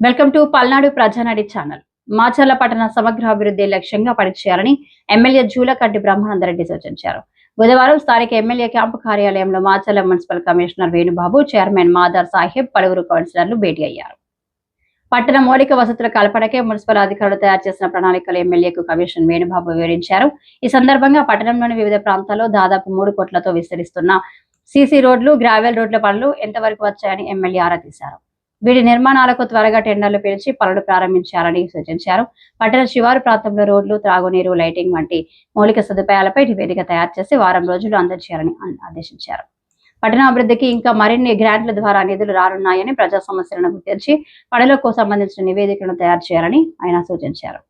Welcome to Palnadu Prajanadi channel. Macherla పట్టణ సమగ్ర అభివృద్ధి లక్ష్యంగా పనిచేయాలని ఎమ్మెల్యే జూలకంటి బ్రహ్మానందరెడ్డి సూచించారు. బుధవారం స్థానిక ఎమ్మెల్యే క్యాంపు కార్యాలయంలో Macherla municipal commissioner Venubabu chairman Madar Saheb పలువురు కౌన్సిలర్లు భేటీ అయ్యారు. పట్టణ మౌలిక వసతుల కల్పనకే మున్సిపల్ అధికారులు తయారు చేసిన ప్రణాళికలు ఎమ్మెల్యేకు కమిషన్ వేణుబాబు వివరించారు. ఈ సందర్భంగా పట్టణంలోని వివిధ ప్రాంతాల్లో దాదాపు మూడు కోట్లతో విస్తరిస్తున్న సీసీ రోడ్లు గ్రావెల్ రోడ్ల పనులు ఎంతవరకు వచ్చాయని ఎమ్మెల్యే ఆరా తీశారు. వీటి నిర్మాణాలకు త్వరగా టెండర్లు పిలిచి పనులు ప్రారంభించాలని సూచించారు. పట్టణ శివారు ప్రాంతంలో రోడ్లు త్రాగునీరు లైటింగ్ వంటి మౌలిక సదుపాయాలపై నివేదిక తయారు చేసి వారం రోజులు అందజేయాలని ఆదేశించారు. పట్టణ అభివృద్ధికి ఇంకా మరిన్ని గ్రాంట్ల ద్వారా నిధులు రానున్నాయని ప్రజా సమస్యలను గుర్తించి పనులకు సంబంధించిన నివేదికలను తయారు చేయాలని ఆయన సూచించారు.